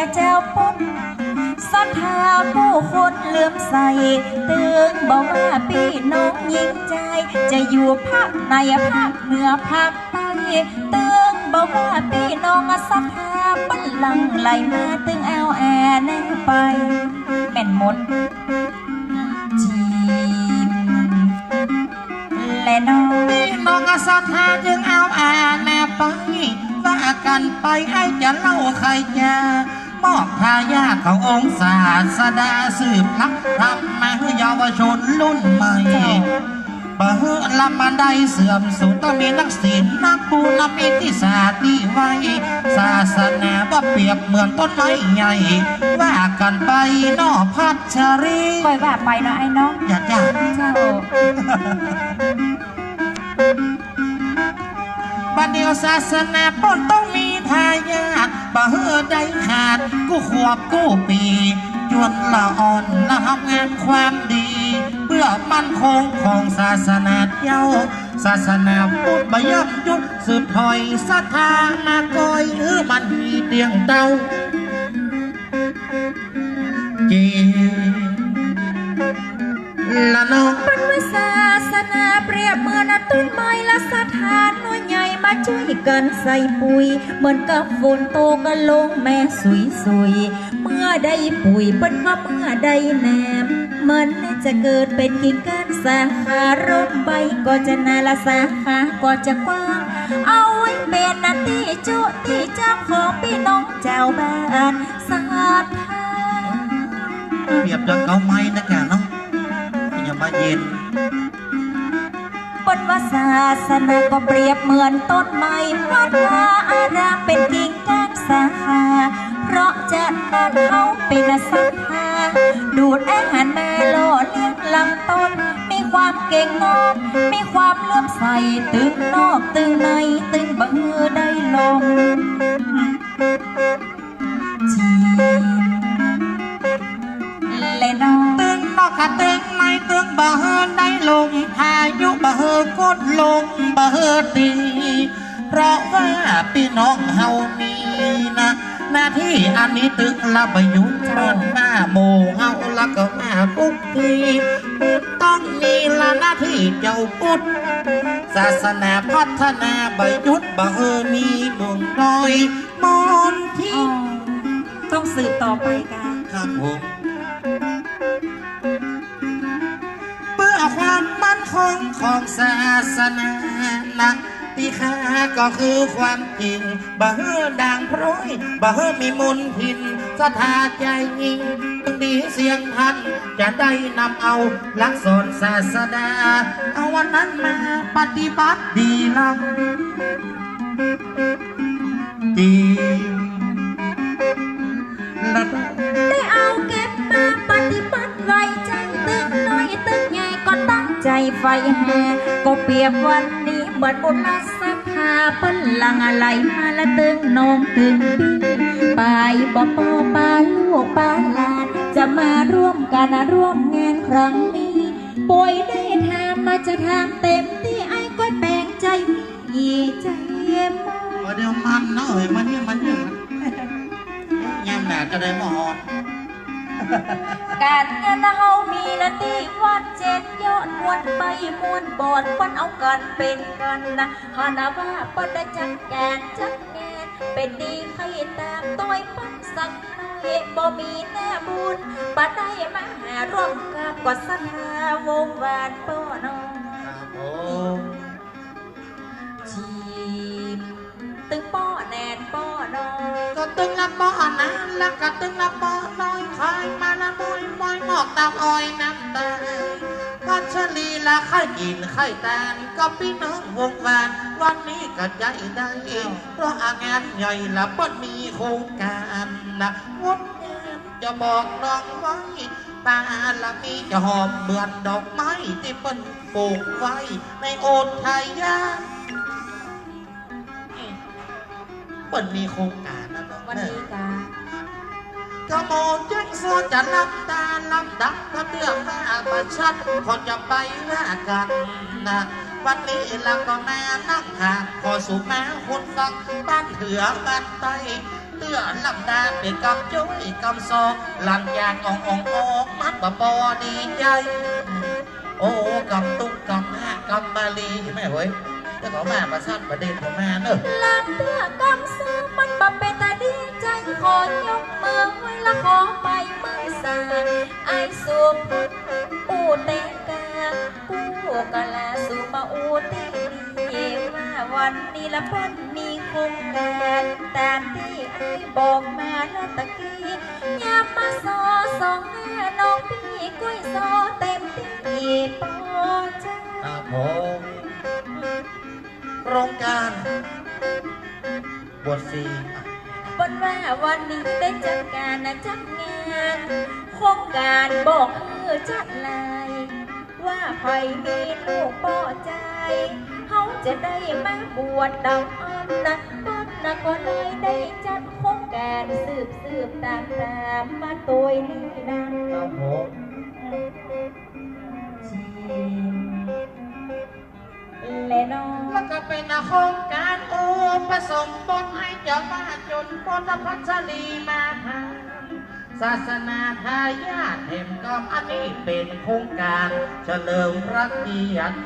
นะเจ้าปุ๊บศรัทาผู้คนเลื่อมใสตึงบอกว่าพี่น้องยิ่งใจ จะอยู่ภาคในภาคเหนือภาคใต้ตึงบอกว่าพี่น้องศรัทธาบันลังไหลมาตึงเอาแอแน่ไปแม่นมดจีมและน้องพี่น้องศรัทธาจึงเอาแอแน่ไปว่ากันไปให้จะเล่าใครจะ มอบทายาทขององค์ศาสดาสืบพักทำมาให้เยาวชนรุ่นใหม่บ่ฮือลำมันได้เสื่อมสูญต้องมีนักศิลป์นักปูนักมีที่ศาสตร์ที่ไว้ ศาสนาว่าเปรียบเหมือนต้นไม้ใหญ่ ว่ากันไปนอพัชรีคอยว่าไปนะไอ้น้องอย่าจ้าเจ้าบัดเดียวศาสนาปนต้องมี ทายาทบ่เฮือได้ขาดกู้ขวบกู้ปีจวนละอ่อนละทำงานความดี เพื่อมั่นคงของศาสนาเย้า ศาสนาพุทธบย่ำยุดสืบถอยศรัทธามากอยเออมันมีเตียงเต้าจีละน้องเป็นวิศาสนาเปรียบเหมือนต้นไม้ละสา มาช่วยกันใส่ปุ๋ย เหมือนกับฝนโตกันลงแม่สุยสุยๆเมื่อได้ปุ๋ยเป็นว่าเมื่อได้แหนมมันจะเกิดเป็นกิ่งก้านสาขาร่มใบก็จะนาละสาขาก็จะกว้างเอาไว้เป็นนาทีจุติจำของพี่น้องเจ้าบ้านศรัทธาเปรียบดังเกาไม้นะแกเนาะอย่ามาเย็น นวาศาสนาก็เปรียบเหมือนต้นไม้วัดวาอารามเป็นกิ่งก้านสาขาเพราะจะนั่นเขาเป็นสัทธาดูดอาหารมาหล่อเลี้ยงลำต้น มีความเก่งงอมมีความเลื่อมใสตึงนอกตึงในตึงบังเออ ลงบ่เฮินตีเพราะว่าพี่น้องเฮามีนะหน้าที่อันนี้ตึงละประยุทธ์เชิญมาโมเฮาละก็มาทุกทีพุทธต้องมีละหน้าที่เจ้าพุทธศาสนาพัฒนาประยุทธ์บ่เฮินมีเมืองน้อยมอนที่อ๋อต้องสืบต่อไปกันครับผม ความมั่นคงของศาสนานะที่ข้าก็คือความจริงบ่เฮือด่างพร้อยบ่เฮือมีมนพินสถาใจยิ่งดีเสียงพัน จะได้นำเอาหลักสอนศาสดา เอาวันนั้นมาปฏิบัติดีลำดี แห่ก็เปรียบวันนี้เหมือนบุญรัศธาเปิ้นหลังอะไรมาละตึงนองตึงปีไปบ่ปอปาลูกปาหลานจะมาร่วมกันร่วมงานครั้งนี้ป่วยได้ทำมาจะทำเต็มที่ไอ้ก้อยแปลงใจมีใจเย็มเดี๋ยวมันเนาะเอ้ยมันเนี่ยมันเนี่ยยามหนาจะได้มาหอน การงานเฮามีละที่วัดเจ็ดยอดมวนไปมวนบอดปันเอากันเป็นกันนะฮานาว่าปันได้จัดแกนจัดแกนเป็นดีให้ตามต้อยปันสักหน่อยบ่มีแน่บุญปันได้มาหาร่วมกับก็สันาวงวานป้อน้อครับผม ตึงละปอนะแล้วก็ตึงละปอน้อยคอยมาละมอยมอยหมอกตาอ้อยน้ำตาพัชรีละไข่กินไข่ตาลก็พี่น้องวงวานวันนี้ก็ใจได้เพราะงานใหญ่ละเปิ้นมีโครงการนะงดงามจะบอกน้องไว้ตาละมีจะหอมเหมือนดอกไม้ที่เปิ้นปลูกไว้ในโอทายา เปิ้นมีโครงการนะเนาะวันนี้กากระโมจึงสัวจะลำตาลำดับกระเดื่องมาประชันคนจะไปว่ากันนะวันนี้เราก็มานั่งหางขอสู่มาคนฟังบ้านเถือบ้านไตเตือนลำดาเป็นกำจ้อยกำซอหลังยางอองอองออกมัดบะปอดีใจโอ้กำตุ้งกำห้ากำบาลีแม่เว้ยจะขอแม่มาสั้นประเด็นของแม่เนอะลางเตื้อกาไอสุพุทอูเตกากูกะลาสุมาอูเตดีว่าวันนี้ละพิ่นมีโครงการตามที่ไอบอกมาแล้วตะกี้ยามมาซอสองหน้าน้องพี่กุ้ยซอเต็มที่ปอจ้าครับผมโครงการบทสีบนว่าวันนี้ได้จัดการนะจัดงาน โครงการบอกคือจัดลายว่าใครมีลูกป่อใจเขาจะได้มาบวชดาวอ้อนนะต้นนะก็เลยได้จัดโครงการสืบสืบตามตามมาตัวนี้นั่นครับผมจีและน้องแล้วก็เป็นโครงการโอ้ผสมบนให้เจ้ามาจนบนพัชรีมาทำ ศาสนาทายาทเห็มกอมอันนี้เป็นโครงการเฉลิมพระเกียรติ